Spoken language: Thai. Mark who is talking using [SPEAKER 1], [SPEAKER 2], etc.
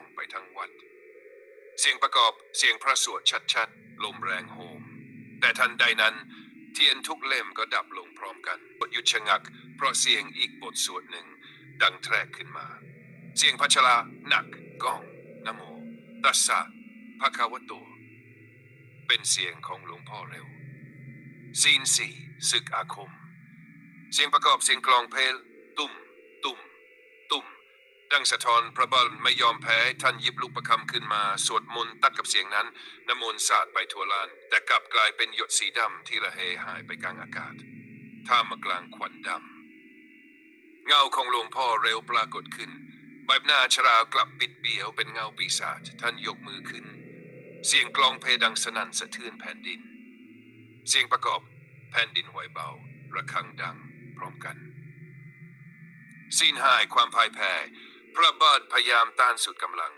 [SPEAKER 1] องไปทั้งวัด เสียงประกอบเสียงพระสวดชัดๆ ลมแรงโหม แต่ทันใดนั้น เทียนทุกเล่มก็ดับลงพร้อมกันบทหยุดชะงัก เพราะเสียงอีกบทสวดหนึ่ง ดังแทรกขึ้นมา เสียงพัชราหนักก้องนโมตัสสะภะคะวะโต เป็นเสียงของหลวงพ่อเร็วซีนสี่ศึกอาคม เสียงประกอบเสียงกลองเพลตุ้ม ดังสะท้อนพระบาลไม่ยอมแพ้ท่านยิบลูกประคำขึ้นมา สวดมนต์ตัดกับเสียงนั้นน้ำมนต์สาดไปทั่วลาน แต่กลับกลายเป็นหยดสีดำที่ระเหยหายไปกลางอากาศ ท่ามกลางควันดำเงาของหลวงพ่อเร็วปรากฏขึ้น ใบหน้าชรากลับปิดเบี้ยวเป็นเงาปีศาจท่านยกมือขึ้น เสียงกลองเพลดังสนั่นสะเทือนแผ่นดิน เสียงประกอบแผ่นดินไหวเบา ระฆังดังพร้อมกัน สิ้นหายความพ่ายแพ้ พยายามต้านสุดกำลัง